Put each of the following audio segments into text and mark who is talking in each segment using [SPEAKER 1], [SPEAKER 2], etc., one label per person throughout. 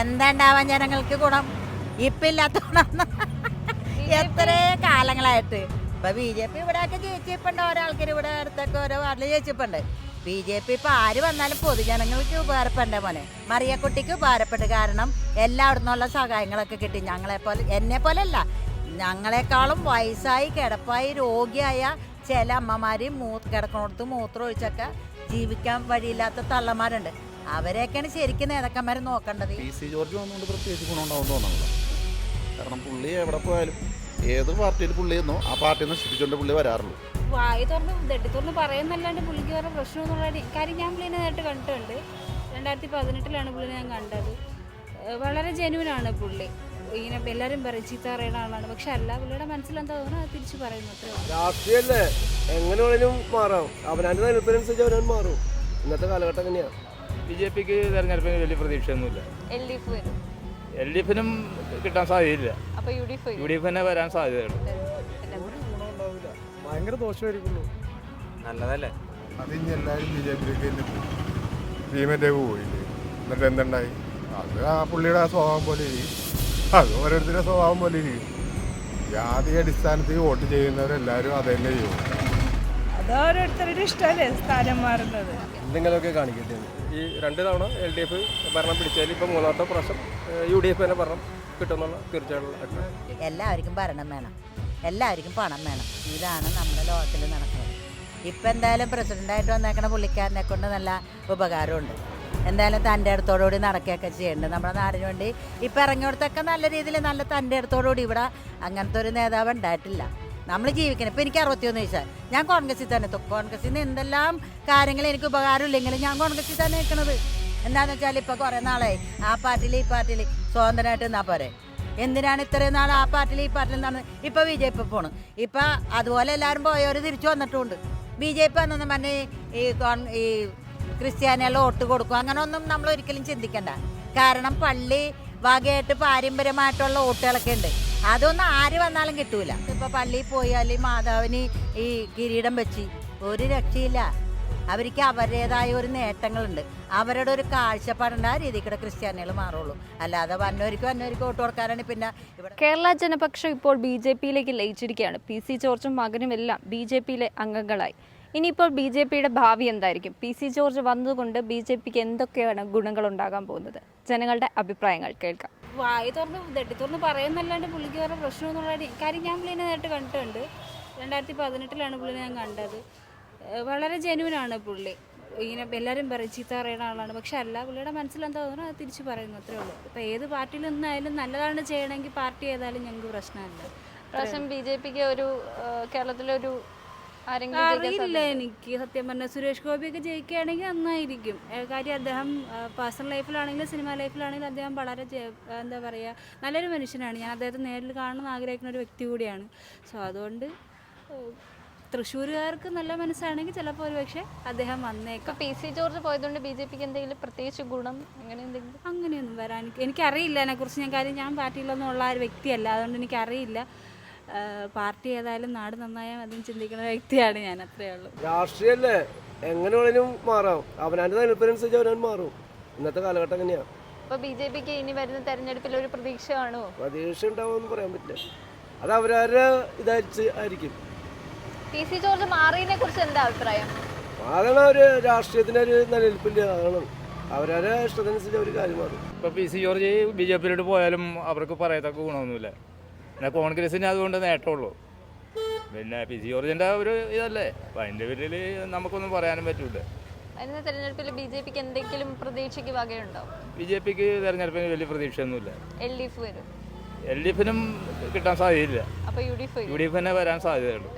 [SPEAKER 1] എന്താണ്ടാവാൻ ജനങ്ങൾക്ക് ഗുണം? ഇപ്പില്ലാത്ത ഗുണം എത്ര കാലങ്ങളായിട്ട്. ഇപ്പൊ ബി ജെ പി ഇവിടെയൊക്കെ ജയിച്ചിപ്പുണ്ട് ഓരോ ആൾക്കാർ ഇവിടെ അടുത്തൊക്കെ ഓരോ വാർഡിൽ ജയിച്ചിപ്പുണ്ട് ബി ജെ പി ഇപ്പൊ ആര് വന്നാലും പൊതുജനങ്ങൾക്ക് ഉപകാരപ്പെടേ മോനെ. മറിയക്കുട്ടിക്ക് ഉപകാരപ്പെട്ട് കാരണം എല്ലായിടത്തും നിന്നുള്ള സഹായങ്ങളൊക്കെ കിട്ടി. ഞങ്ങളെ പോലെ എന്നെ പോലെ അല്ല ഞങ്ങളെക്കാളും വയസ്സായി കിടപ്പായി രോഗിയായ ചില അമ്മമാരെയും മൂ കിടക്കണോടത്ത് മൂത്രം ഒഴിച്ചൊക്കെ ജീവിക്കാൻ വഴിയില്ലാത്ത തള്ളമാരുണ്ട്. അവരെയൊക്കെയാണ് ശരിക്കും നേതാക്കന്മാർ നോക്കേണ്ടത്.
[SPEAKER 2] പി സി ജോർജ് വന്നുകൊണ്ട് പ്രത്യേകിച്ച് ഗുണമുണ്ടാവും തോന്നുന്നില്ല കാരണം പുള്ളി എവിടെ പോയാലും ഏത് പാർട്ടിയിൽ പുള്ളി എന്നോ ആ പാർട്ടി നശിപ്പിച്ചുകൊണ്ട് പുള്ളി വരാറുള്ളൂ.
[SPEAKER 3] വായി തുറന്ന് ദട്ടി തുറന്ന് പറയുന്നല്ലാണ്ട് പുള്ളിക്ക് വേറെ പ്രശ്നം എന്നുള്ള കാര്യം ഞാൻ പുള്ളിനെ നേരിട്ട് കണ്ടിട്ടുണ്ട്. രണ്ടായിരത്തി പതിനെട്ടിലാണ് പുള്ളിനെ ഞാൻ കണ്ടത്. വളരെ ജെനുവിനാണ് പുള്ളി. ഇങ്ങനെ എല്ലാവരും പറയും ചീത്ത പറയുന്ന ആളാണ്. പക്ഷെ അല്ല പുള്ളിയുടെ മനസ്സിലെന്താ തോന്നുന്നു അത് തിരിച്ചു പറയുന്നു
[SPEAKER 4] രാഷ്ട്രീയല്ലേ എങ്ങനെ വേണേലും മാറാം. അവനാന്റെ അനുസരിച്ച് അവനാൻ മാറും. ഇന്നത്തെ കാലഘട്ടം എങ്ങനെയാണ്
[SPEAKER 5] ബി ജെ പിക്ക് തെരഞ്ഞെടുപ്പിന് വലിയ പ്രതീക്ഷയൊന്നുമില്ല.
[SPEAKER 6] എൽ ഡി എഫ് വരും.
[SPEAKER 5] എൽ ഡി എഫിനും കിട്ടാൻ സാധ്യതയില്ല.
[SPEAKER 6] അപ്പൊ U D F
[SPEAKER 5] U D എഫിനെ വരാൻ സാധ്യതയുള്ളൂ
[SPEAKER 4] ഭയങ്കര ദോഷമായിരിക്കുള്ളൂ
[SPEAKER 5] നല്ലതല്ലേ?
[SPEAKER 7] അത് ഇനി എല്ലാവരും ബി ജെ പിയിലേക്ക് തന്നെ പോയി. ഭീമന്റെക്ക് പോയില്ലേ? എന്നിട്ട് എന്തുണ്ടായി? അത് ആ പുള്ളിയുടെ ആ സ്വഭാവം പോലെ ഇരിക്കും അത് ഓരോരുത്തരുടെ സ്വഭാവം പോലെ ഇരിക്കും ജാതി അടിസ്ഥാനത്തിൽ വോട്ട് ചെയ്യുന്നവരെല്ലാവരും അത് തന്നെ ചെയ്യും.
[SPEAKER 8] അത് ഓരോരുത്തരുടെ ഇഷ്ടമല്ലേ സ്ഥാനം മാറുന്നത്
[SPEAKER 4] എന്തെങ്കിലുമൊക്കെ കാണിക്കട്ടെ.
[SPEAKER 9] ഈ രണ്ട് തവണ എൽ ഡി എഫ് ഭരണം പിടിച്ചാൽ ഇപ്പോൾ മൂന്നാമത്തെ പ്രാവശ്യം യു ഡി എഫ് തന്നെ ഭരണം കിട്ടുമെന്നുള്ള തീർച്ചയായിട്ടുള്ള
[SPEAKER 1] എല്ലാവർക്കും ഭരണം വേണം. എല്ലാവർക്കും പണം വേണം. ഇതാണ് നമ്മുടെ ലോകത്തിൽ നടക്കുന്നത്. ഇപ്പം എന്തായാലും പ്രസിഡന്റായിട്ട് വന്നേക്കണ പുള്ളിക്കാരനെ കൊണ്ട് നല്ല ഉപകാരമുണ്ട്. എന്തായാലും തന്റെ അടുത്തോടുകൂടി നടക്കുകയൊക്കെ ചെയ്യുന്നുണ്ട്. നമ്മുടെ നാടിന് വേണ്ടി ഇപ്പം ഇറങ്ങിയോടത്തൊക്കെ നല്ല രീതിയിൽ നല്ല തന്റെ അടുത്തോടുകൂടി ഇവിടെ അങ്ങനത്തെ ഒരു നേതാവ് ഉണ്ടായിട്ടില്ല. നമ്മൾ ജീവിക്കണം. ഇപ്പം എനിക്ക് അറുപത്തിയൊന്ന് വയസ്സായി. ഞാൻ കോൺഗ്രസിൽ തന്നെ കോൺഗ്രസിൽ നിന്ന് എന്തെല്ലാം കാര്യങ്ങൾ എനിക്ക് ഉപകാരമില്ലെങ്കിലും ഞാൻ കോൺഗ്രസിൽ തന്നെ നിൽക്കണത്. എന്താണെന്ന് വെച്ചാൽ ഇപ്പോൾ കുറേ നാളായി. ആ പാർട്ടിയിൽ ഈ പാർട്ടിയിൽ സ്വതന്ത്രമായിട്ട് നിന്നാൽ പോരെ. എന്തിനാണ് ഇത്രയും നാൾ ആ പാർട്ടിയിൽ ഈ പാർട്ടിയിൽ നിന്നാണ് ഇപ്പൊ ബി ജെ പി പോണ് ഇപ്പം അതുപോലെ എല്ലാവരും പോയവർ തിരിച്ചു വന്നിട്ടുണ്ട്. ബി ജെ പി എന്നൊന്നും പറഞ്ഞ് ഈ കോൺ- ഈ ക്രിസ്ത്യാനികളെ വോട്ട് കൊടുക്കും. അങ്ങനെ ഒന്നും നമ്മൾ ഒരിക്കലും ചിന്തിക്കണ്ട. കാരണം പള്ളി വകയായിട്ട് പാരമ്പര്യമായിട്ടുള്ള വോട്ടുകളൊക്കെ ഉണ്ട്. അതൊന്നും ആര് വന്നാലും കിട്ടൂല. ഇപ്പൊ പള്ളിയിൽ പോയാൽ മാതാവിന് ഈ കിരീടം വെച്ച്. ഒരു രക്ഷയില്ല. അവർക്ക് അവരുടേതായ ഒരു നേട്ടങ്ങളുണ്ട്. അവരുടെ ഒരു കാഴ്ചപ്പാടുണ്ട്. ആ രീതിക്കുള്ള ക്രിസ്ത്യാനികൾ മാറുള്ളൂ. അല്ലാതെ വന്നവർക്ക് വന്നവർക്ക് വോട്ട് കൊടുക്കാനാണ് പിന്നെ
[SPEAKER 6] കേരള ജനപക്ഷം ഇപ്പോൾ ബി ജെ പിയിലേക്ക് ലയിച്ചിരിക്കുകയാണ്. പി സി ജോർജും മകനും എല്ലാം ബി ജെ പിയിലെ അംഗങ്ങളായി. ഇനിയിപ്പോൾ ബി ജെ പിയുടെ ഭാവി എന്തായിരിക്കും? പി സി ജോർജ് വന്നതുകൊണ്ട് ബി ജെ പിക്ക് എന്തൊക്കെയാണ് ഗുണങ്ങൾ ഉണ്ടാകാൻ പോകുന്നത്? ജനങ്ങളുടെ അഭിപ്രായങ്ങൾ കേൾക്കാം.
[SPEAKER 3] വായി തുറന്ന് തെട്ടി തുറന്ന് പറയുന്നല്ലാണ്ട് പുള്ളിക്ക് വേറെ പ്രശ്നമൊന്നുമുള്ള കാര്യം ഞാൻ പുള്ളിനെ നേരിട്ട് കണ്ടിട്ടുണ്ട്. രണ്ടായിരത്തി പതിനെട്ടിലാണ് പുള്ളിനെ ഞാൻ കണ്ടത്. വളരെ ജെനുവിനാണ് പുള്ളി. ഇങ്ങനെ എല്ലാവരും പറയും ചീത്ത പറയുന്ന ആളാണ്. പക്ഷെ അല്ല പുള്ളിയുടെ മനസ്സിലെന്താ തോന്നുന്നു? അത് തിരിച്ച് പറയുന്നു അത്രേ ഉള്ളൂ. ഇപ്പം ഏത് പാർട്ടിയിൽ നിന്നായാലും നല്ലതാണ് ചെയ്യണമെങ്കിൽ പാർട്ടി ഏതായാലും ഞങ്ങൾക്ക് പ്രശ്നമല്ല.
[SPEAKER 6] പ്രാവശ്യം ബി ജെ പിക്ക് ഒരു കേരളത്തിലൊരു
[SPEAKER 3] അറിയില്ല? എനിക്ക്. സത്യം പറഞ്ഞാൽ സുരേഷ് ഗോപിയൊക്കെ ജയിക്കുകയാണെങ്കിൽ നന്നായിരിക്കും. കാര്യം അദ്ദേഹം പേഴ്സണൽ ലൈഫിലാണെങ്കിലും സിനിമ ലൈഫിലാണെങ്കിലും അദ്ദേഹം വളരെ എന്താ പറയുക നല്ലൊരു മനുഷ്യനാണ്. ഞാൻ അദ്ദേഹത്തെ നേരിൽ കാണണമെന്ന് ആഗ്രഹിക്കുന്ന ഒരു വ്യക്തി കൂടിയാണ്. സോ അതുകൊണ്ട് തൃശ്ശൂരുകാർക്ക് നല്ല മനസ്സാണെങ്കിൽ ചിലപ്പോൾ ഒരു പക്ഷേ അദ്ദേഹം വന്നേക്കാം.
[SPEAKER 6] പി സി ജോർജ് പോയതുകൊണ്ട് ബി ജെ പിക്ക് എന്തെങ്കിലും പ്രത്യേകിച്ച് ഗുണം അങ്ങനെ എന്തെങ്കിലും?
[SPEAKER 3] അങ്ങനെയൊന്നും വരാൻ എനിക്കറിയില്ല. അതിനെക്കുറിച്ച് ഞാൻ കാര്യം ഞാൻ പാർട്ടിയിലൊന്നും ഉള്ള ഒരു വ്യക്തിയല്ല. അതുകൊണ്ട് എനിക്കറിയില്ല. പാർട്ടി ഏതായാലും നാട് നന്നായാൽ അതും ചിന്തിക്കുന്ന വ്യക്തിയാണ് ഞാൻ അത്രേ ഉള്ളൂ.
[SPEAKER 4] രാഷ്ട്രീയല്ലേ? എങ്ങനെ വേണേലും മാറാം. അവനാന്റെ താല്പര്യമനുസരിച്ച് അവനാൻ മാറും. ഇന്നത്തെ കാലഘട്ടം അങ്ങനെയാണ്
[SPEAKER 6] അപ്പൊ ബി ജെ പിക്ക് ഇനി വരുന്ന തെരഞ്ഞെടുപ്പിൽ ഒരു പ്രതീക്ഷ കാണുമോ
[SPEAKER 4] പ്രതീക്ഷ ഉണ്ടാവുമെന്ന് പറയാൻ പറ്റില്ല. അത് അവരവരെ ഇതായിരിച്ച് ആയിരിക്കും.
[SPEAKER 6] പി സി ജോർജ് മാറിയതിനെ കുറിച്ച് എന്താ അഭിപ്രായം?
[SPEAKER 4] അതാണ് ഒരു രാഷ്ട്രീയത്തിന്റെ ഒരു നിലനിൽപ്പില്ല അതാണ്. അവരവരെ ഇഷ്ടത്തിനനുസരിച്ച് അവർ കാര്യം മാറും
[SPEAKER 5] ഇപ്പോൾ P C George B J പിയിലോട്ട് പോയാലും അവർക്ക് പറയത്തക്ക ഗുണമൊന്നുമില്ല. പിന്നെ കോൺഗ്രസിന് അതുകൊണ്ട് നേട്ടമുള്ളൂ പിന്നെ പി സി ജോർജിന്റെ ഒരു ഇതല്ലേ? അപ്പം അതിന്റെ പേരിൽ നമുക്കൊന്നും പറയാനും പറ്റൂല.
[SPEAKER 6] വരുന്ന തെരഞ്ഞെടുപ്പിൽ ബി ജെ പിക്ക് എന്തെങ്കിലും പ്രതീക്ഷയ്ക്ക് വകയുണ്ടോ?
[SPEAKER 5] ബി ജെ പിക്ക് തെരഞ്ഞെടുപ്പിന് വലിയ പ്രതീക്ഷയൊന്നുമില്ല.
[SPEAKER 6] എൽ ഡി എഫ് വരും.
[SPEAKER 5] എൽ ഡി എഫിനും കിട്ടാൻ സാധ്യതയില്ല.
[SPEAKER 6] അപ്പൊ U D F
[SPEAKER 5] U D എഫിനെ വരാൻ സാധ്യതയുള്ളൂ.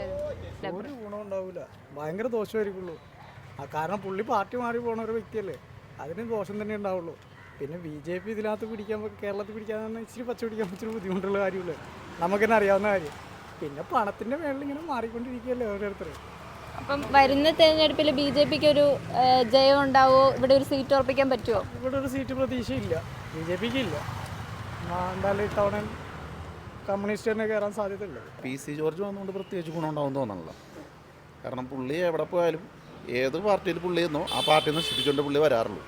[SPEAKER 4] ഒരു ഗുണം ഉണ്ടാവില്ല ഭയങ്കര ദോഷമായിരിക്കുള്ളൂ. ആ കാരണം പുള്ളി പാർട്ടി മാറി പോണ ഒരു വ്യക്തിയല്ലേ? അതിന് ദോഷം തന്നെ ഉണ്ടാവുള്ളൂ. പിന്നെ ബി ജെ പി ഇതിനകത്ത് പിടിക്കാൻ കേരളത്തിൽ പിടിക്കാൻ തന്നെ ഇച്ചിരി പച്ച പിടിക്കാൻ ഇച്ചിരി ബുദ്ധിമുട്ടുള്ള കാര്യമില്ല നമുക്ക് തന്നെ അറിയാവുന്ന കാര്യം. പിന്നെ പണത്തിന്റെ മേളിൽ ഇങ്ങനെ മാറിക്കൊണ്ടിരിക്കുകയല്ലേ ഓരോരുത്തർ
[SPEAKER 6] അപ്പം വരുന്ന തെരഞ്ഞെടുപ്പിൽ ബി ജെ പിക്ക് ഒരു ജയം ഉണ്ടാവോ? ഇവിടെ ഒരു സീറ്റ് ഉറപ്പിക്കാൻ പറ്റുമോ
[SPEAKER 4] ഇവിടെ ഒരു സീറ്റ് പ്രതീക്ഷയില്ല. ബി ജെ പിക്ക് ഇല്ല എന്തായാലും ഇത്തവണ കമ്മ്യൂണിസ്റ്റ് തന്നെ കയറാൻ സാധ്യതയുള്ളത്
[SPEAKER 2] പി സി ജോർജ് വന്നുകൊണ്ട് പ്രത്യേകിച്ച് ഗുണമുണ്ടാവും തോന്നണല്ലോ. കാരണം പുള്ളി എവിടെ പോയാലും ഏത് പാർട്ടിയിൽ പുള്ളി എന്നോ ആ നിന്ന് നശിപ്പിച്ചുകൊണ്ട് പുള്ളി വരാറുള്ളൂ.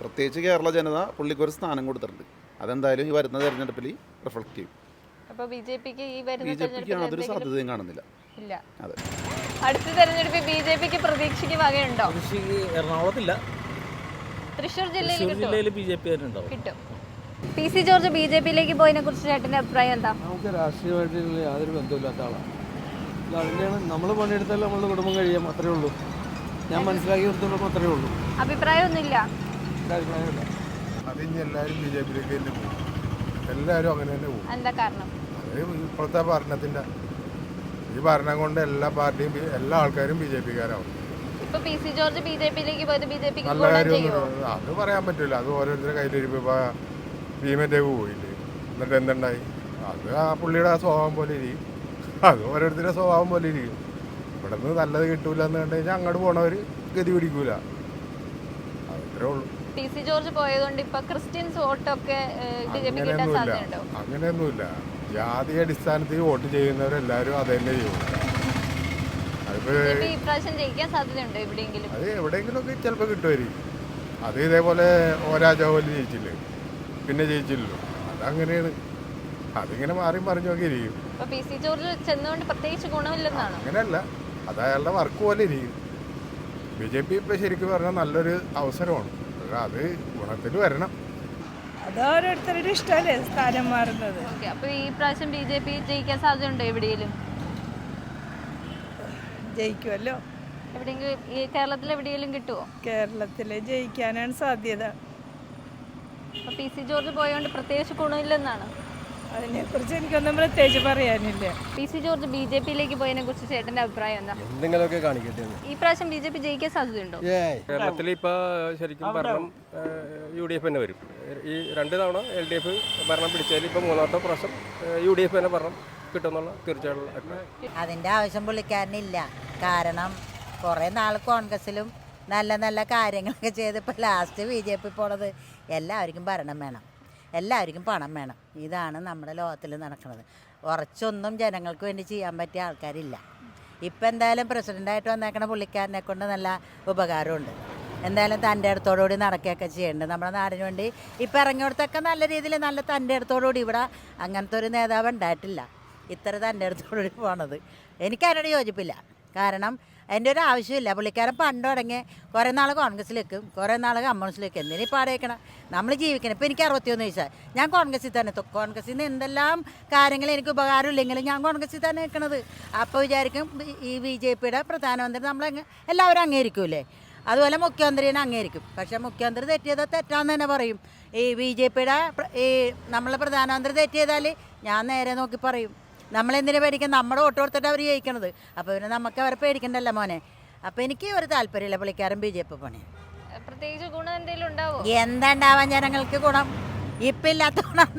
[SPEAKER 2] പ്രത്യേകിച്ച് കേരള ജനത പുള്ളിക്കൊരു സ്ഥാനം കൊടുത്തിട്ടുണ്ട്. അതെന്തായാലും ഈ വരുന്ന തെരഞ്ഞെടുപ്പിൽ റിഫ്ലക്ട് ചെയ്യും.
[SPEAKER 6] അപ്പോൾ ബി ജെ പിക്ക് ഈ
[SPEAKER 2] ബി
[SPEAKER 6] വരുന്ന
[SPEAKER 2] ജെ പിക്ക്
[SPEAKER 6] തെരഞ്ഞെടുപ്പിൽ
[SPEAKER 2] യാതൊരു സാധ്യതയും കാണുന്നില്ല.
[SPEAKER 6] ഇല്ല.
[SPEAKER 2] അതെ.
[SPEAKER 6] അടുത്ത തെരഞ്ഞെടുപ്പിൽ ബി ജെ പിക്ക് പ്രതീക്ഷയ്ക്ക് വകയുണ്ടോ?
[SPEAKER 4] കൃഷിക്ക് എറണാകുളത്തില്ല.
[SPEAKER 6] തൃശ്ശൂർ ജില്ലയിൽ?
[SPEAKER 4] ജില്ലയിൽ ബി ജെ പി ഉണ്ടാവും.
[SPEAKER 6] കിട്ടും. P C George B J പിയിലേക്ക് പോയതിനെ കുറിച്ച് ചേട്ടന്റെ അഭിപ്രായം എന്താ?
[SPEAKER 10] നമുക്ക് രാഷ്ട്രീയമായിട്ട് യാതൊരു ബന്ധമില്ലാത്ത ആളാണ്. അതിന്റെയാണ് നമ്മൾ പണിയെടുത്താൽ നമ്മളുടെ കുടുംബം കഴിയാം അത്രേ ഉള്ളൂ. ഞാൻ മനസ്സിലാക്കി നിർത്തുള്ളൂ അത്രേ ഉള്ളൂ.
[SPEAKER 6] അഭിപ്രായമൊന്നുമില്ല.
[SPEAKER 10] എന്റെ അഭിപ്രായമില്ല
[SPEAKER 7] അതിന് എല്ലാവരും ബി ജെ പിയിലേക്ക് തന്നെ പോകും എല്ലാവരും അങ്ങനെ തന്നെ പോകും
[SPEAKER 6] എന്താ കാരണം?
[SPEAKER 7] അത് ഇപ്പോഴത്തെ ഭരണത്തിന്റെ ഈ ഭരണം കൊണ്ട് എല്ലാ പാർട്ടിയും എല്ലാ ആൾക്കാരും ബി ജെ പിക്കാരാവും. നല്ല
[SPEAKER 6] കാര്യം
[SPEAKER 7] അത് പറയാൻ പറ്റില്ല. അത് ഓരോരുത്തരുടെ കയ്യിലിരിപ്പ്. ഇപ്പോൾ ഭീമന്റെക്ക് പോയില്ലേ? എന്നിട്ട് എന്തുണ്ടായി? അത് ആ പുള്ളിയുടെ ആ സ്വഭാവം പോലെ ഇരിക്കും. അത് ഓരോരുത്തരുടെ സ്വഭാവം പോലെ ഇരിക്കും. ഇവിടെ നിന്ന് നല്ലത് കിട്ടൂല എന്ന് കണ്ടു കഴിഞ്ഞാൽ അങ്ങോട്ട് പോണവർ ഗതി പിടിക്കൂല. അത്രേ ഉള്ളൂ.
[SPEAKER 6] പി സി ജോർജ് പോയതുകൊണ്ട് ഇപ്പൊ ക്രിസ്ത്യൻസ് വോട്ടൊക്കെ ബി ജെ പിക്ക് കിട്ടാൻ
[SPEAKER 7] അങ്ങനെയൊന്നുമില്ല.
[SPEAKER 6] സാധ്യതയുണ്ടോ?
[SPEAKER 7] അങ്ങനെയൊന്നുമില്ല. ജാതി അടിസ്ഥാനത്തിൽ വോട്ട് ചെയ്യുന്നവരെല്ലാരും അത് തന്നെ ചെയ്യും അത് എവിടെയെങ്കിലുമൊക്കെ ചിലപ്പോൾ കിട്ടുമായിരിക്കും. അത് ഇതേപോലെ ഓ രാജാവോൽ ജയിച്ചില്ലേ? പിന്നെ ജയിച്ചില്ലല്ലോ. അതങ്ങനെയാണ്. അതിങ്ങനെ മാറി മറിഞ്ഞൊക്കെ ഇരിക്കും. അങ്ങനെയല്ല. അത് അയാളുടെ വർക്ക് പോലെ ഇരിക്കും. ബി ജെ പി ഇപ്പൊ ശരിക്കും പറഞ്ഞാൽ നല്ലൊരു അവസരമാണ്. പക്ഷേ അത് ഗുണത്തിൽ വരണം.
[SPEAKER 8] അത് ഓരോരുത്തരുടെ ഇഷ്ടമല്ലേ സ്ഥാനം മാറുന്നത്?
[SPEAKER 6] ഓക്കെ അപ്പൊ ഈ പ്രാവശ്യം ബി ജെ പി ജയിക്കാൻ സാധ്യതയുണ്ടോ എവിടെയെങ്കിലും?
[SPEAKER 8] ജയിക്കുമല്ലോ
[SPEAKER 6] എവിടെയെങ്കിലും ഈ കേരളത്തിൽ എവിടെയെങ്കിലും കിട്ടുമോ
[SPEAKER 8] കേരളത്തിൽ ജയിക്കാനാണ് സാധ്യത.
[SPEAKER 6] അപ്പോൾ പി സി ജോർജ് പോയതുകൊണ്ട് പ്രത്യേകിച്ച് ഗുണമില്ലെന്നാണ്?
[SPEAKER 8] അതിനെക്കുറിച്ച് എനിക്കൊന്നും പ്രത്യേകിച്ച് പറയാനില്ല.
[SPEAKER 6] P C George B J പിയിലേക്ക് പോയതിനെ കുറിച്ച് ചേട്ടന്റെ അഭിപ്രായം എന്താ?
[SPEAKER 9] എന്തെങ്കിലുമൊക്കെ കാണിക്കട്ടെ
[SPEAKER 6] ഈ പ്രാവശ്യം ബി ജെ പി ജയിക്കാൻ സാധ്യതയുണ്ടോ?
[SPEAKER 9] കേരളത്തിൽ ഇപ്പോൾ ശരിക്കും ഭരണം യു ഡി എഫ് തന്നെ വരും. ഈ രണ്ട് തവണ എൽ ഡി എഫ് ഭരണം പിടിച്ചാൽ ഇപ്പോൾ മൂന്നാമത്തെ പ്രാവശ്യം യു ഡി എഫ് തന്നെ ഭരണം കിട്ടുമെന്നുള്ള തീർച്ചയായിട്ടുള്ള
[SPEAKER 1] അതിന്റെ ആവശ്യം പുള്ളിക്കാരനില്ല. കാരണം കുറേ നാൾ കോൺഗ്രസിലും നല്ല നല്ല കാര്യങ്ങളൊക്കെ ചെയ്ത് ഇപ്പോൾ ലാസ്റ്റ് ബി ജെ പി പോണത് എല്ലാവർക്കും ഭരണം വേണം. എല്ലാവർക്കും പണം വേണം. ഇതാണ് നമ്മുടെ ലോകത്തിൽ നടക്കുന്നത്. ഉറച്ചൊന്നും ജനങ്ങൾക്ക് വേണ്ടി ചെയ്യാൻ പറ്റിയ ആൾക്കാരില്ല. ഇപ്പം എന്തായാലും പ്രസിഡന്റായിട്ട് വന്നേക്കണ പുള്ളിക്കാരനെ കൊണ്ട് നല്ല ഉപകാരമുണ്ട്. എന്തായാലും തന്റെ അടുത്തോടുകൂടി നടക്കുകയൊക്കെ ചെയ്യേണ്ടത് നമ്മുടെ നാടിന് വേണ്ടി ഇപ്പം ഇറങ്ങിയോടത്തൊക്കെ നല്ല രീതിയിൽ നല്ല തന്റെ അടുത്തോടുകൂടി ഇവിടെ അങ്ങനത്തെ ഒരു നേതാവ് ഉണ്ടായിട്ടില്ല. ഇത്ര തന്റെ അടുത്തോടുകൂടി പോണത്. എനിക്ക് അതിനോട് യോജിപ്പില്ല. കാരണം അതിന്റെ ഒരു ആവശ്യമില്ല. പുള്ളിക്കാരൻ പണ്ട് തുടങ്ങിയ കുറേ നാൾ കോൺഗ്രസ്സിൽ വെക്കും കുറേ നാൾ കമ്മ്യൂണിസ്റ്റിൽ വെക്കും എന്തിനീ പാടേക്കണം നമ്മൾ ജീവിക്കണം. ഇപ്പോൾ എനിക്ക് അറുപത്തിയൊന്ന് വയസ്സായി. ഞാൻ കോൺഗ്രസ്സിൽ തന്നെ കോൺഗ്രസ്സിൽ നിന്ന് എന്തെല്ലാം കാര്യങ്ങൾ എനിക്ക് ഉപകാരമില്ലെങ്കിലും ഞാൻ കോൺഗ്രസ്സിൽ തന്നെ നിൽക്കണത്. അപ്പോൾ വിചാരിക്കും ഈ ബി ജെ പിയുടെ പ്രധാനമന്ത്രി നമ്മളെ എല്ലാവരും അംഗീകരിക്കൂലേ? അതുപോലെ മുഖ്യമന്ത്രിനെ അംഗീകരിക്കും. പക്ഷേ മുഖ്യമന്ത്രി തെറ്റിയത് തെറ്റാന്ന് തന്നെ പറയും. ഈ ബി ജെ പിയുടെ ഈ നമ്മളെ പ്രധാനമന്ത്രി തെറ്റിയതാൽ ഞാൻ നേരെ നോക്കി പറയും. നമ്മളെന്തിനാ പേടിക്കാൻ? നമ്മുടെ വോട്ട് കൊടുത്തിട്ട് അവർ ജയിക്കണത്. അപ്പോൾ പിന്നെ നമുക്ക് അവരെ പേടിക്കണ്ടല്ലോ മോനെ. അപ്പോൾ എനിക്ക് ഒരു താല്പര്യമില്ല പുള്ളിക്കാരൻ ബി ജെ പി പണി.
[SPEAKER 6] പ്രത്യേകിച്ച് ഗുണം എന്തെങ്കിലും ഉണ്ടാവോ?
[SPEAKER 1] എന്താണ്ടാവാൻ ജനങ്ങൾക്ക് ഗുണം? ഇപ്പം ഇല്ലാത്ത ഗുണം.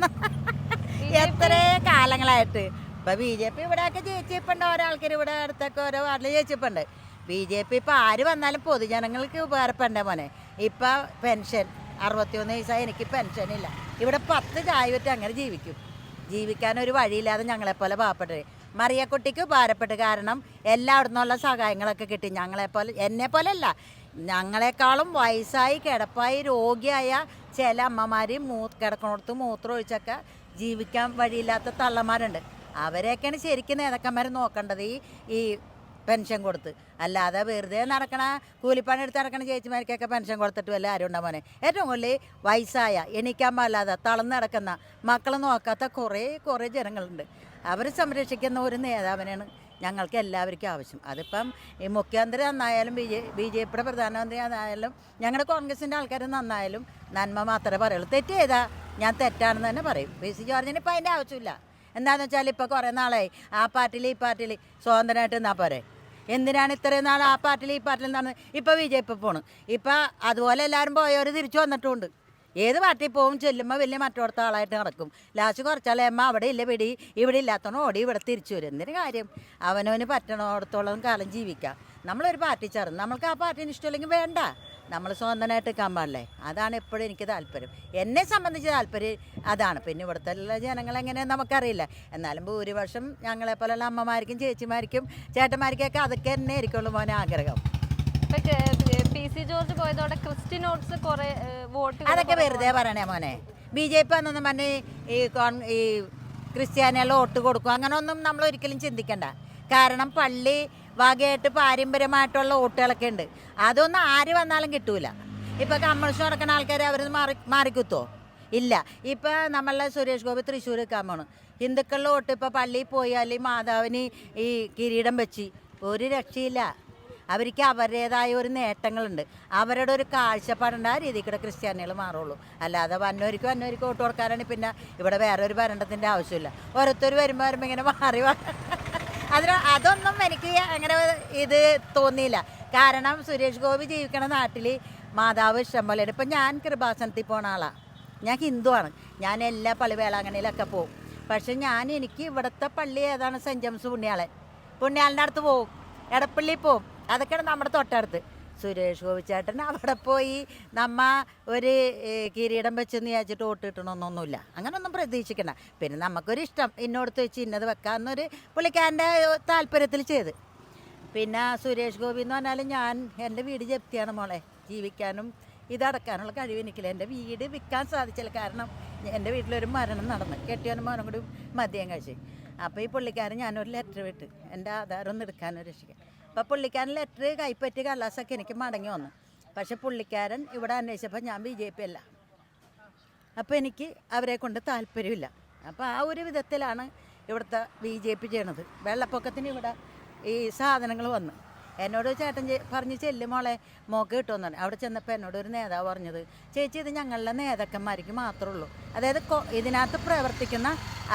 [SPEAKER 1] എത്രേ കാലങ്ങളായിട്ട്. ഇപ്പൊ ബി ജെ പി ഇവിടെയൊക്കെ ജയിച്ചിപ്പുണ്ട് ഓരോ ആൾക്കാർ ഇവിടെ അടുത്തൊക്കെ ഓരോ വാർഡിൽ ജയിച്ചിപ്പുണ്ട് ബി ജെ പി ഇപ്പം ആര് വന്നാലും പൊതുജനങ്ങൾക്ക് ഉപകാരപ്പെടേ മോനെ? ഇപ്പം പെൻഷൻ. അറുപത്തിയൊന്ന് വയസ്സായി എനിക്ക് പെൻഷനില്ല. ഇവിടെ പത്ത് ചായ വിറ്റ് അങ്ങനെ ജീവിക്കും. ജീവിക്കാൻ ഒരു വഴിയില്ലാതെ ഞങ്ങളെപ്പോലെ പാവപ്പെട്ടത് മറിയക്കുട്ടിക്ക് ഭാരപ്പെട്ട് കാരണം എല്ലായിടത്തുനിന്നുള്ള സഹായങ്ങളൊക്കെ കിട്ടി. ഞങ്ങളെപ്പോലെ എന്നെ പോലെയല്ല ഞങ്ങളെക്കാളും വയസ്സായി കിടപ്പായി രോഗിയായ ചില അമ്മമാർ മൂ കിടക്കണോടത്ത് മൂത്രം ഒഴിച്ചൊക്കെ ജീവിക്കാൻ വഴിയില്ലാത്ത തള്ളമാരുണ്ട്. അവരെയൊക്കെയാണ് ശരിക്കും നേതാക്കന്മാർ നോക്കേണ്ടത്. ഈ ഈ പെൻഷൻ കൊടുത്ത്. അല്ലാതെ വെറുതെ നടക്കണ കൂലിപ്പണി എടുത്ത് നടക്കണ ചേച്ചിമാർക്കൊക്കെ പെൻഷൻ കൊടുത്തിട്ട് വല്ല ആരും ഉണ്ടാ മോനെ? ഏറ്റവും കൂടുതൽ വയസ്സായ എണീക്കാൻ പാടില്ലാതെ തളർന്ന് നടക്കുന്ന മക്കളെ നോക്കാത്ത കുറേ കുറേ ജനങ്ങളുണ്ട്. അവരെ സംരക്ഷിക്കുന്ന ഒരു നേതാവിനാണ് ഞങ്ങൾക്ക് എല്ലാവർക്കും ആവശ്യം. അതിപ്പം ഈ മുഖ്യമന്ത്രി നന്നായാലും ബി ജെ ബി ജെ പിയുടെ പ്രധാനമന്ത്രി നന്നായാലും ഞങ്ങളുടെ കോൺഗ്രസിന്റെ ആൾക്കാർ നന്നായാലും നന്മ മാത്രമേ പറയുള്ളൂ. തെറ്റ് ഞാൻ തെറ്റാണെന്ന് തന്നെ പറയും. പി സി ജോർജിന് ഇപ്പം അതിന്റെ ആവശ്യമില്ല. എന്താണെന്ന് വെച്ചാൽ ഇപ്പോൾ കുറേ നാളായി. ആ പാർട്ടിയിൽ ഈ പാർട്ടിയിൽ സ്വതന്ത്രമായിട്ട് നിന്നാൽ പോരെ? എന്തിനാണ് ഇത്രയും നാൾ ആ പാർട്ടിയിൽ ഈ പാർട്ടിയിൽ നിന്നാണ് ഇപ്പോൾ ബി ജെ പി പോണ്. ഇപ്പം അതുപോലെ എല്ലാവരും പോയവർ തിരിച്ചു വന്നിട്ടുണ്ട്. ഏത് പാർട്ടി പോകും ചെല്ലുമ്പോൾ വലിയ മറ്റോടത്ത ആളായിട്ട് നടക്കും. ലാസ്റ്റ് കുറച്ചാളേമ്മ അവിടെ ഇല്ല പിടി. ഇവിടെ ഇല്ലാത്തവണോ ഓടി ഇവിടെ തിരിച്ചു വരും. എന്തിനു കാര്യം? അവനവന് പറ്റണോടത്തോളം കാലം ജീവിക്കാം. നമ്മളൊരു പാർട്ടി ചേർന്ന് നമ്മൾക്ക് ആ പാർട്ടിന് ഇഷ്ടമില്ലെങ്കിൽ വേണ്ട. നമ്മൾ സ്വന്തമായിട്ട് നിൽക്കാൻ പാടില്ലേ? അതാണ് എപ്പോഴും എനിക്ക് താല്പര്യം. എന്നെ സംബന്ധിച്ച് താല്പര്യം അതാണ്. പിന്നെ ഇവിടുത്തെ എല്ലാ ജനങ്ങൾ എങ്ങനെയാണെന്ന് നമുക്കറിയില്ല. എന്നാലും ഭൂരിപക്ഷം ഞങ്ങളെപ്പോലുള്ള അമ്മമാർക്കും ചേച്ചിമാർക്കും ചേട്ടന്മാർക്കൊക്കെ അതൊക്കെ തന്നെ ആയിരിക്കുള്ളൂ മോനെ ആഗ്രഹം.
[SPEAKER 6] ഇപ്പൊ പി സി ജോർജ് പോയതോടെ ക്രിസ്ത്യൻ ഓട്സ് കുറെ വോട്ട്
[SPEAKER 1] അതൊക്കെ വെറുതെ പറയണേ മോനെ. ബി ജെ പി എന്നൊന്നും പറഞ്ഞ് ഈ കോൺ ഈ ക്രിസ്ത്യാനികൾ വോട്ട് കൊടുക്കും. അങ്ങനെ ഒന്നും നമ്മൾ ഒരിക്കലും ചിന്തിക്കണ്ട. കാരണം പള്ളി വകയായിട്ട് പാരമ്പര്യമായിട്ടുള്ള ഓട്ടുകളൊക്കെ ഉണ്ട്. അതൊന്നും ആര് വന്നാലും കിട്ടൂല. ഇപ്പം കമ്മ്യൂണിസ്റ്റ് നടക്കുന്ന ആൾക്കാർ അവർ മാറി മാറിക്കുത്തോ? ഇല്ല. ഇപ്പം നമ്മളെ സുരേഷ് ഗോപി തൃശ്ശൂർ നിൽക്കാൻ പോണു. ഹിന്ദുക്കളുടെ വോട്ട് ഇപ്പോൾ പള്ളിയിൽ പോയാൽ മാതാവിന് ഈ കിരീടം വെച്ച്. ഒരു രക്ഷയില്ല. അവർക്ക് അവരുടേതായ ഒരു നേട്ടങ്ങളുണ്ട്. അവരുടെ ഒരു കാഴ്ചപ്പാടുണ്ട്. ആ രീതിയിൽ കൂടെ ക്രിസ്ത്യാനികൾ മാറുള്ളൂ. അല്ലാതെ വന്നവർക്ക് വന്നവർക്ക് വോട്ട് കൊടുക്കാനാണ് പിന്നെ ഇവിടെ വേറെ ഒരു ഭരണത്തിന്റെ ആവശ്യമില്ല. ഓരോരുത്തർ വരുമ്പോൾ വരുമ്പോൾ ഇങ്ങനെ മാറി. അതിന് അതൊന്നും എനിക്ക് അങ്ങനെ ഇത് തോന്നിയില്ല. കാരണം സുരേഷ് ഗോപി ജീവിക്കണ നാട്ടിൽ മാതാവ് ഇഷ്ടം പോലെ ഇപ്പം ഞാൻ കൃപാസനത്തിൽ പോണ ആളാണ് ഞാൻ ഹിന്ദുവാണ് ഞാൻ എല്ലാ പള്ളി വേളാങ്കണ്ണിയിലൊക്കെ പോകും പക്ഷെ ഞാൻ എനിക്ക് ഇവിടുത്തെ പള്ളി ഏതാണ്? Saint James Punyalan. പുണ്യാളന്റെ അടുത്ത് പോവും. എടപ്പള്ളി പോവും. അതൊക്കെയാണ് നമ്മുടെ തൊട്ടടുത്ത്. സുരേഷ് ഗോപിച്ചേട്ടൻ അവിടെ പോയി നമ്മ ഒരു കിരീടം വെച്ചെന്ന് വിചാരിച്ചിട്ട് വോട്ട് കിട്ടണമെന്നൊന്നുമില്ല. അങ്ങനൊന്നും പ്രതീക്ഷിക്കണ്ട. പിന്നെ നമുക്കൊരു ഇഷ്ടം ഇന്നോടത്ത് വെച്ച് ഇന്നത് വെക്കാമെന്നൊരു പുള്ളിക്കാരന്റെ താല്പര്യത്തിൽ ചെയ്ത്. പിന്നെ സുരേഷ് ഗോപി എന്ന് പറഞ്ഞാൽ ഞാൻ എന്റെ വീട് ജപ്തിയാണ് മോളെ. ജീവിക്കാനും ഇതടക്കാനുള്ള കഴിവ് എനിക്കില്ല. എന്റെ വീട് വിൽക്കാൻ സാധിച്ചില്ല. കാരണം എന്റെ വീട്ടിലൊരു മരണം നടന്നു. കെട്ടിയവനും മോനും കൂടി മദ്യം കഴിച്ച്. അപ്പോൾ ഈ പുള്ളിക്കാരൻ ഞാനൊരു ലെറ്റർ വിട്ട് എന്റെ ആധാരം ഒന്ന് എടുക്കാനോ രക്ഷിക്കാൻ. അപ്പോൾ പുള്ളിക്കാരൻ ലെറ്റർ കൈപ്പറ്റി കള്ളാസൊക്കെ എനിക്ക് മടങ്ങി വന്നു. പക്ഷെ പുള്ളിക്കാരൻ ഇവിടെ അന്വേഷിച്ചപ്പോൾ ഞാൻ ബി ജെ പി അല്ല. അപ്പോൾ എനിക്ക് അവരെ കൊണ്ട് താല്പര്യമില്ല. അപ്പോൾ ആ ഒരു വിധത്തിലാണ് ഇവിടുത്തെ ബി ജെ പി ചെയ്യണത്. വെള്ളപ്പൊക്കത്തിന് ഇവിടെ ഈ സാധനങ്ങൾ വന്നു. എന്നോട് ചേട്ടൻ പറഞ്ഞ് ചെല്ലു മോളെ മോക്ക് കിട്ടുമെന്ന് പറഞ്ഞു. അവിടെ ചെന്നപ്പോൾ എന്നോട് ഒരു നേതാവ് പറഞ്ഞത് ചേച്ചി ഇത് ഞങ്ങളുടെ നേതാക്കന്മാർക്ക് മാത്രമേ ഉള്ളൂ. അതായത് ഇതിനകത്ത് പ്രവർത്തിക്കുന്ന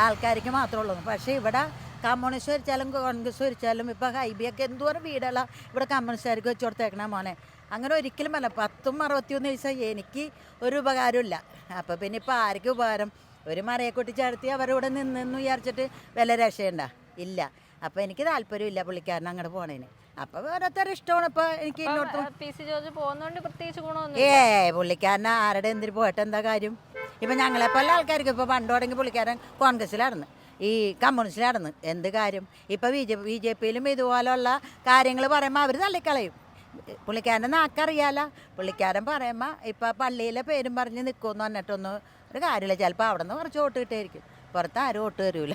[SPEAKER 1] ആൾക്കാർക്ക് മാത്രമേ ഉള്ളൂ പക്ഷേ ഇവിടെ കമ്മ്യൂണിസ്റ്റ് ഭരിച്ചാലും കോൺഗ്രസ് ഭരിച്ചാലും ഇപ്പോൾ ഹൈബിയൊക്കെ എന്തോരം വീടുകളാണ് ഇവിടെ കമ്മ്യൂണിസ്റ്റുകാർക്ക് വെച്ച് കൊടുത്തേക്കണ മോനെ. അങ്ങനെ ഒരിക്കലും അല്ല പത്തും അറുപത്തിയൊന്ന് ദിവസം എനിക്ക് ഒരു ഉപകാരമില്ല അപ്പോൾ പിന്നെ ഇപ്പോൾ ആർക്കും ഉപകാരം? ഒരു മറയെ കൊട്ടി ചേർത്തി അവരിവിടെ നിന്നെന്ന് വിചാരിച്ചിട്ട് വില രക്ഷയുണ്ട? ഇല്ല. അപ്പോൾ എനിക്ക് താല്പര്യമില്ല പുള്ളിക്കാരൻ അങ്ങോട്ട് പോണേന്. അപ്പോൾ ഓരോരുത്തരുടെ ഇഷ്ടമാണ് ഇപ്പോൾ എനിക്ക് ഏ പുള്ളിക്കാരൻ ആരുടെ എന്തിന് പോയിട്ട് എന്താ കാര്യം? ഇപ്പം ഞങ്ങളെപ്പോലെ ആൾക്കാർക്ക് ഇപ്പോൾ പണ്ട് തുടങ്ങി പുള്ളിക്കാരൻ കോൺഗ്രസ്സിലായിരുന്നു. ഈ കമ്മ്യൂണിസ്റ്റിലായിരുന്നു എന്ത് കാര്യം? ഇപ്പോൾ ബി ജെ ബി ജെ പിയിലും ഇതുപോലുള്ള കാര്യങ്ങൾ പറയുമ്പോൾ അവർ തള്ളിക്കളയും. പുള്ളിക്കാരന്റെ നാക്കറിയാല? പുള്ളിക്കാരൻ പറയുമ്പോൾ ഇപ്പം പള്ളിയിലെ പേരും പറഞ്ഞ് നിൽക്കുമെന്ന് പറഞ്ഞിട്ടൊന്നും ഒരു കാര്യമില്ല. ചിലപ്പോൾ അവിടെ നിന്ന് കുറച്ച് വോട്ട് കിട്ടിയായിരിക്കും. പുറത്ത് ആരും വോട്ട് തരൂല.